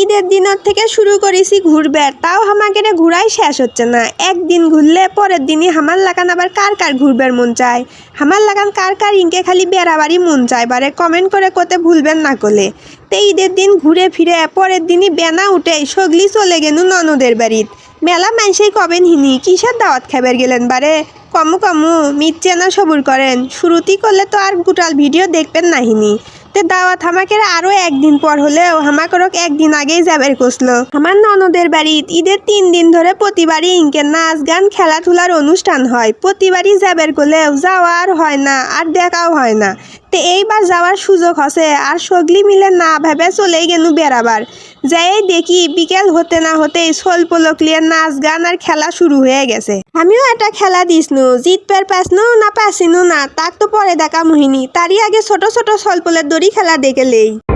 ঈদের দিনের থেকে শুরু করেছি ঘুরবে, তাও আমাকে ঘুরাই শেষ হচ্ছে না। একদিন ঘুরলে পরের দিনই হামার লাগান আবার কার কার ঘুরবার মন চায়? হামার লাগান কার কার ইনকে খালি বেড়াবাড়ি মন চায়, বারে কমেন্ট করে কোতে ভুলবেন না কোলে তে ঈদের দিন ঘুরে ফিরে পরের দিনই বেনা উঠে সগলি চলে গেনু ননদের বাড়িত। মেলা মানুষই কবেন হিনি, কিসের দাওয়াত খাবার গেলেন বারে? কমু কমু মিথ্যে না সবুর করেন। শুরুতেই করলে তো আর গোটাল ভিডিও দেখবেন না হিনি। তে দাওয়াত আমাকে আরও একদিন পর হলেও হামাকরক একদিন আগেই যাবের কষলো। আমার ননদের বাড়িত ঈদের তিন দিন ধরে প্রতিবারই ইনকে নাচ গান, খেলাধুলার অনুষ্ঠান হয়। প্রতিবারই যাবের করলেও যাওয়া আর হয় না, আর দেখাও হয় না। তে এইবার যাওয়ার সুযোগ হসে আর সগলি মিলে না ভেবে চলেই গেনু বেড়াবার। যাই দেখি বিকেল হতে না হতেই সোল পলকলিয়ে নাচ গান আর খেলা শুরু হয়ে গেছে। আমিও একটা খেলা দিসনু, জিত পের পাসনু না পাসিনু না, তাক তো পরে দেখা মোহিনী, তারই আগে ছোট ছোট সলপলের দড়ি খেলা দেখেলেই কেঙ্কা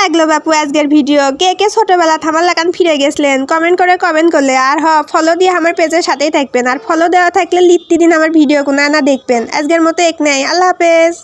লাগল বাপু আজকের ভিডিও? কে কে ছোটবেলা থামার লাগান ফিরে গেছিলেন? কমেন্ট করে কমেন্ট করলে আর হ ফলো দিয়ে আমার পেজের সাথেই থাকবেন। আর ফলো দেওয়া থাকলে লিপ্তি দিন আমার ভিডিও কোনো না দেখবেন। আজকের মতো এক নাই। আল্লাহ হাফেজ।